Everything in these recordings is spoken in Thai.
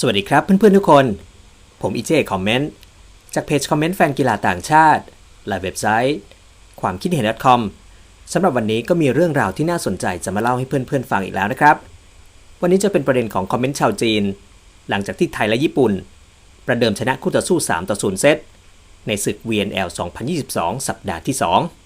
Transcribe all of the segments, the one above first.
สวัสดีครับเพื่อนๆทุกคน ผมอีเจคอมเมนต์จากเพจคอมเมนต์แฟนกีฬาต่างชาติและเว็บไซต์ ความคิดเห็น .com สำหรับวันนี้ก็มีเรื่องราวที่น่าสนใจจะมาเล่าให้เพื่อนๆฟังอีกแล้วนะครับ วันนี้จะเป็นประเด็นของคอมเมนต์ชาวจีน หลังจากที่ไทยและญี่ปุ่น ประเดิมชนะคู่ต่อสู้ 3 ต่อ 0 เซตในศึก VNL 2022 สัปดาห์ที่ 2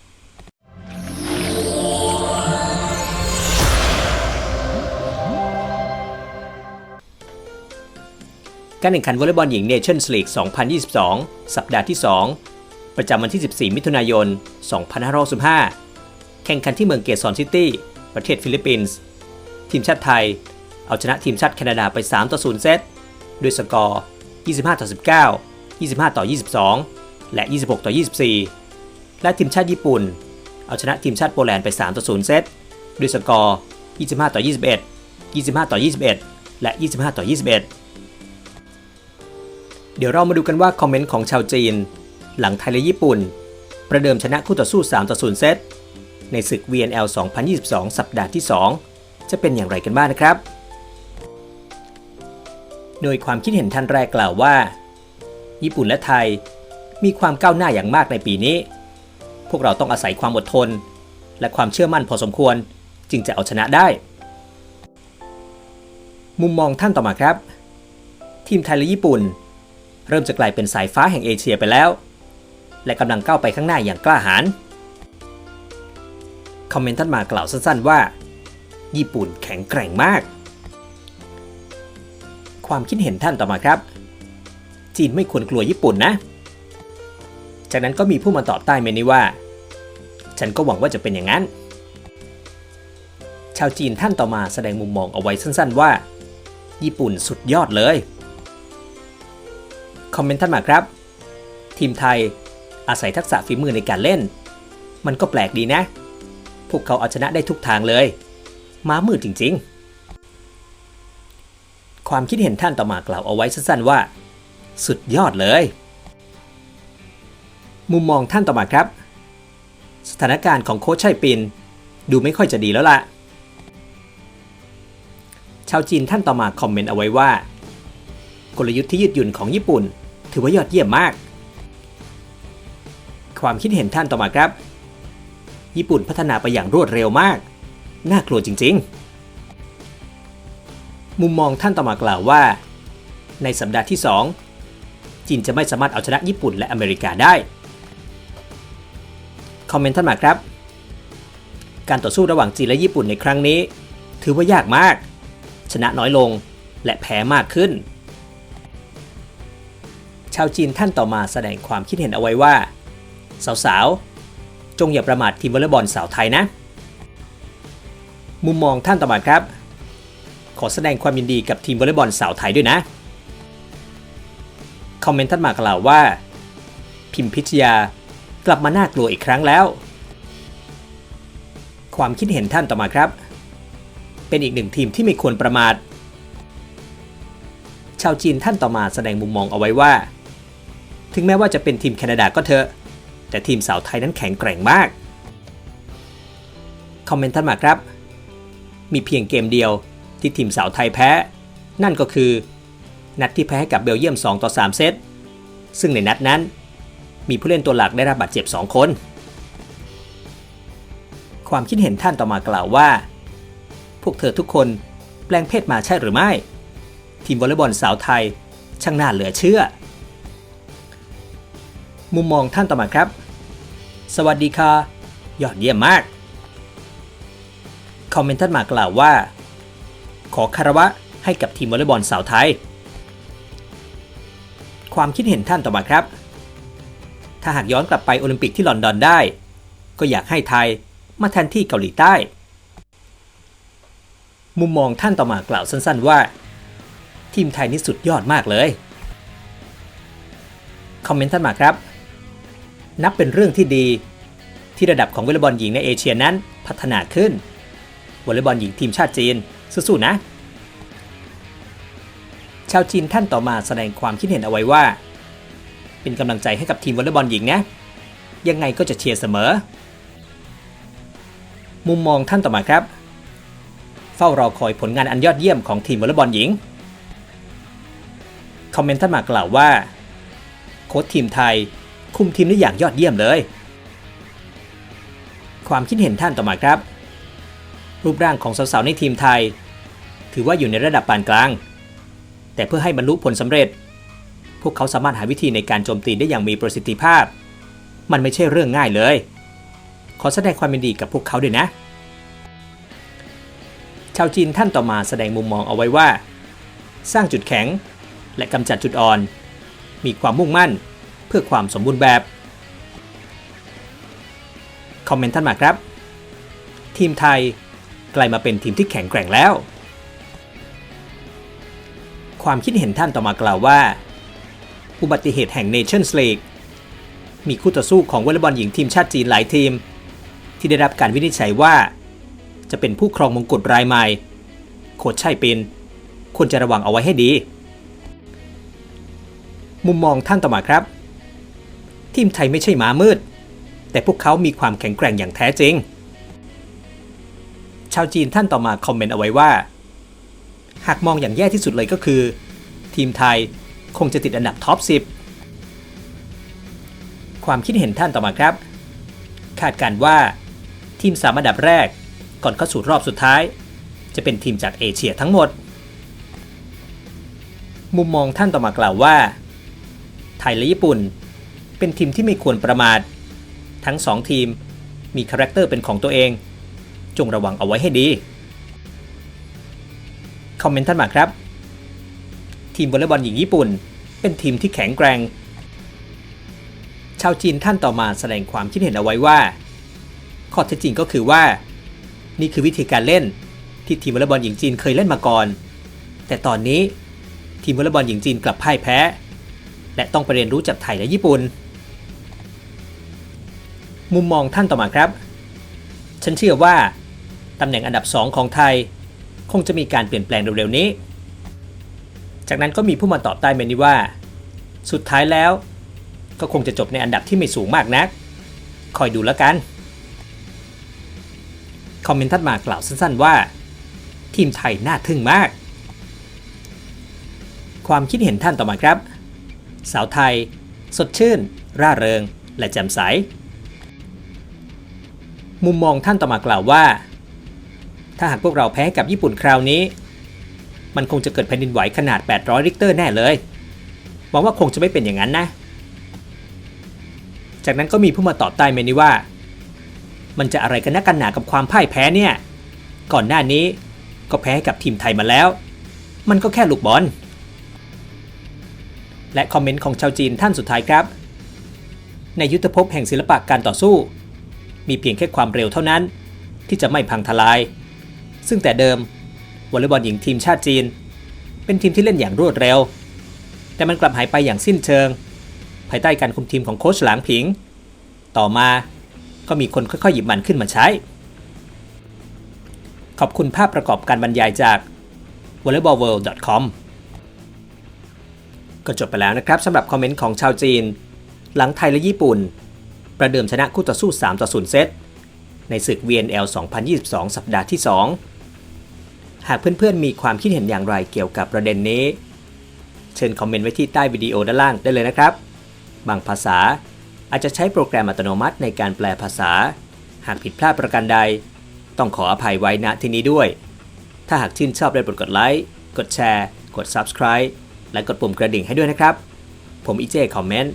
การแข่งขันวอลเลย์บอลหญิงเนชั่นส์ลีก 2022 สัปดาห์ที่ 2 ประจำวันที่ 14 มิถุนายน 2565 แข่งขันที่เมืองเกซอนซิตี้ ประเทศฟิลิปปินส์ ทีมชาติไทย เอาชนะทีมชาติแคนาดาไป 3 ต่อ 0 เซต ด้วยสกอร์ 25 ต่อ 19 25 ต่อ 22 และ 26 ต่อ 24 และทีมชาติญี่ปุ่น เอาชนะทีมชาติโปแลนด์ไป 3 ต่อ 0 เซต ด้วยสกอร์ 25 ต่อ 21 25 ต่อ 21 และ 25 ต่อ 21 เดี๋ยวเรามาดูกันว่าคอมเมนต์ของชาวจีน หลังไทยและญี่ปุ่น ประเดิมชนะคู่ต่อสู้ 3 ต่อ 0 เซต ในศึก VNL 2022 สัปดาห์ที่ 2 จะเป็นอย่างไรกันบ้างนะครับ โดยความคิดเห็นท่านแรกกล่าวว่า ญี่ปุ่นและไทยมีความก้าวหน้าอย่างมากในปีนี้ พวกเราต้องอาศัยความอดทน และความเชื่อมั่นพอสมควรจึงจะเอาชนะได้ มุมมองท่านต่อมาครับ ทีมไทยและญี่ปุ่น เริ่มจะกลายเป็นสายฟ้าแห่งเอเชียไปแล้ว และกำลังก้าวไปข้างหน้าอย่างกล้าหาญคอมเมนต์ท่านมากล่าวสั้นๆว่า ญี่ปุ่นแข็งแกร่งมาก ความคิดเห็นท่านต่อมาครับ จีนไม่ควรกลัวญี่ปุ่นนะ จากนั้นก็มีผู้มาตอบใต้เมนนี้ว่า ฉันก็หวังว่าจะเป็นอย่างนั้น ชาวจีนท่านต่อมาแสดงมุมมองเอาไว้สั้นๆว่า ญี่ปุ่นสุดยอดเลย คอมเมนต์ท่านมาครับ ทีมไทยอาศัยทักษะฝีมือในการเล่น มันก็แปลกดีนะ พวกเขาเอาชนะได้ทุกทางเลย ม้ามืดจริงๆ ความคิดเห็นท่านต่อมากล่าวเอาไว้สั้นๆว่า สุดยอดเลย มุมมองท่านต่อมาครับ สถานการณ์ของโค้ชชัยปิน ดูไม่ค่อยจะดีแล้วล่ะ ชาวจีนท่านต่อมาคอมเมนต์เอาไว้ว่า กลยุทธ์ที่ยืดหยุ่นของญี่ปุ่น ถือว่ายอดเยี่ยมมาก ความคิดเห็นท่านต่อมาครับ ญี่ปุ่นพัฒนาไปอย่างรวดเร็วมาก น่ากลัวจริง ๆ มุมมองท่านต่อมากล่าวว่า ในสัปดาห์ที่ 2 จีนจะไม่สามารถเอาชนะญี่ปุ่นและอเมริกาได้ คอมเมนต์ท่านมาครับ การต่อสู้ระหว่างจีนและญี่ปุ่นในครั้งนี้ ถือว่ายากมาก ชนะน้อยลงและแพ้มากขึ้น ชาวจีนท่านต่อมาแสดงความคิดเห็นเอาไว้ว่า สาวๆ จงอย่าประมาททีมวอลเลย์บอลสาวไทยนะ มุมมองท่านต่อมาครับ ขอแสดงความยินดีกับทีมวอลเลย์บอลสาวไทยด้วยนะ คอมเมนต์ท่านมากล่าวว่า พิมพิชยากลับมาน่ากลัวอีกครั้งแล้ว ความคิดเห็นท่านต่อมาครับ เป็นอีกหนึ่งทีมที่ไม่ควรประมาทชาวจีนท่านต่อมาแสดงมุมมองเอาไว้ว่า ถึงแม้ว่าจะเป็นทีมแคนาดาก็เถอะ แต่ทีมสาวไทยนั้นแข็งแกร่งมาก คอมเมนต์ท่านมาครับ มีเพียงเกมเดียวที่ทีมสาวไทยแพ้ นั่นก็คือ นัดที่แพ้ให้กับเบลเยียม 2 ต่อ 3 เซต ซึ่งในนัดนั้น มีผู้เล่นตัวหลักได้รับบาดเจ็บ 2 คน ความคิดเห็นท่านต่อมากล่าวว่า พวกเธอทุกคนแปลงเพศมาใช่หรือไม่ ทีมวอลเลย์บอลสาวไทยช่างน่าเหลือเชื่อ มุมมองท่านต่อมาครับ สวัสดีค่ะ ยอดเยี่ยมมาก คอมเมนต์ท่านมากล่าวว่า ขอคารวะให้กับทีมวอลเลย์บอลสาวไทย ความคิดเห็นท่านต่อมาครับ ถ้าหากย้อนกลับไปโอลิมปิกที่ลอนดอนได้ ก็อยากให้ไทยมาแทนที่เกาหลีใต้ มุมมองท่านต่อมากล่าวสั้นๆว่า ทีมไทยนี่สุดยอดมากเลย คอมเมนต์ท่านมาครับ นับเป็นเรื่องที่ดี ที่ระดับของวอลเลย์บอลหญิงในเอเชียนั้นพัฒนาขึ้นวอลเลย์บอลหญิงทีมชาติจีนสู้ๆนะ ชาวจีนท่านต่อมาแสดงความคิดเห็นเอาไว้ว่า เป็นกำลังใจให้กับทีมวอลเลย์บอลหญิงนะยังไงก็จะเชียร์เสมอ มุมมองท่านต่อมาครับ เฝ้ารอคอยผลงานอันยอดเยี่ยมของทีมวอลเลย์บอลหญิงคอมเมนต์ท่านมากล่าวว่า โค้ชทีมไทย คุมทีมได้อย่างยอดเยี่ยมเลย ความคิดเห็นท่านต่อมาครับ รูปร่างของสาวๆในทีมไทย ถือว่าอยู่ในระดับปานกลาง แต่เพื่อให้บรรลุผลสำเร็จ พวกเขาสามารถหาวิธีในการโจมตีได้อย่างมีประสิทธิภาพ มันไม่ใช่เรื่องง่ายเลย ขอแสดงความยินดีกับพวกเขาด้วยนะ ชาวจีนท่านต่อมาแสดงมุมมองเอาไว้ว่า สร้างจุดแข็งและกำจัดจุดอ่อน มีความมุ่งมั่น เพื่อความสมบูรณ์แบบ คอมเมนต์ท่านมาครับ ทีมไทยกลายมาเป็นทีมที่แข็งแกร่งแล้ว ความคิดเห็นท่านต่อมากล่าวว่า อุบัติเหตุแห่ง Nations League มีคู่ต่อสู้ของวอลเลย์บอลหญิงทีมชาติจีนหลายทีม ที่ได้รับการวินิจฉัยว่า จะเป็นผู้ครองมงกุฎรายใหม่โคชชัยปินควรจะระวังเอาไว้ให้ดี มุมมองท่านต่อมาครับ ทีมไทยไม่ใช่หมามืด แต่พวกเขามีความแข็งแกร่งอย่างแท้จริง ชาวจีนท่านต่อมาคอมเมนต์เอาไว้ว่า หากมองอย่างแย่ที่สุดเลยก็คือ ทีมไทยคงจะติดอันดับท็อป 10 ความคิดเห็นท่านต่อมาครับ คาดการณ์ว่า ทีมสามอันดับแรกก่อนเข้าสู่รอบสุดท้าย จะเป็นทีมจากเอเชียทั้งหมด มุมมองท่านต่อมากล่าวว่า ไทยและญี่ปุ่น เป็นทีมที่ไม่ควรประมาท ทั้งสองทีมมีคาแรคเตอร์เป็นของตัวเอง จงระวังเอาไว้ให้ดี คอมเมนต์ท่านมาครับ ทีมวอลเลย์บอลหญิงญี่ปุ่น เป็นทีมที่แข็งแกร่ง ชาวจีนท่านต่อมาแสดงความคิดเห็นเอาไว้ว่า ข้อเท็จจริงก็คือว่า นี่คือวิธีการเล่นที่ทีมวอลเลย์บอลหญิงจีนเคยเล่นมาก่อน แต่ตอนนี้ทีมวอลเลย์บอลหญิงจีนกลับพ่ายแพ้ และต้องไปเรียนรู้จากไทยและญี่ปุ่น มุมมองท่านต่อมาครับ ฉันเชื่อว่าตำแหน่งอันดับ 2 ของไทย คงจะมีการเปลี่ยนแปลงเร็วๆนี้ จากนั้นก็มีผู้มาตอบใต้เมนนี้ว่า สุดท้ายแล้ว ก็คงจะจบในอันดับที่ไม่สูงมากนัก คอยดูแล้วกัน คอมเมนต์ทัดมากล่าวสั้นๆว่า ทีมไทยน่าทึ่งมาก ความคิดเห็นท่านต่อมาครับ สาวไทย สดชื่น ร่าเริง และแจ่มใส มุมมองท่านต่อมากล่าวว่า ถ้าหากพวกเราแพ้กับญี่ปุ่นคราวนี้ มันคงจะเกิดแผ่นดินไหวขนาด 800ริกเตอร์แน่เลยหวังว่าคงจะไม่เป็นอย่างนั้นนะ จากนั้นก็มีผู้มาตอบใต้เมนนี้ว่า มันจะอะไรกันนักกันหนากับความพ่ายแพ้เนี่ย ก่อนหน้านี้ก็แพ้กับทีมไทยมาแล้ว มันก็แค่ลูกบอล และคอมเมนต์ของชาวจีนท่านสุดท้ายครับ ในยุทธภพแห่งศิลปะการต่อสู้ มีเพียงแค่ความเร็วเท่านั้น ที่จะไม่พังทลาย ซึ่งแต่เดิมวอลเลย์บอลหญิงทีมชาติจีน เป็นทีมที่เล่นอย่างรวดเร็ว แต่มันกลับหายไปอย่างสิ้นเชิง ภายใต้การคุมทีมของโค้ชหลางผิง ต่อมาก็มีคนค่อยๆ หยิบมันขึ้นมาใช้ ขอบคุณภาพประกอบการบรรยายจาก volleyballworld.com ก็จบไปแล้วนะครับสำหรับคอมเมนต์ของชาวจีน หลังไทยและญี่ปุ่น ประเดิมชนะคู่ต่อสู้ 3 ต่อ 0 เซต ในศึก VNL 2022 สัปดาห์ที่ 2 หากเพื่อนๆ มีความคิดเห็นอย่างไรเกี่ยวกับประเด็นนี้ เชิญคอมเมนต์ไว้ที่ใต้วิดีโอด้านล่างได้เลยนะครับ บางภาษาอาจจะใช้โปรแกรมอัตโนมัติในการแปลภาษา หากผิดพลาดประการใด ต้องขออภัยไว้ณที่นี้ด้วย ถ้าหากชื่นชอบได้โปรดกดไลค์ กดแชร์ กด Subscribe และกดปุ่มกระดิ่งให้ด้วยนะครับ ผมอีเจคอมเมนต์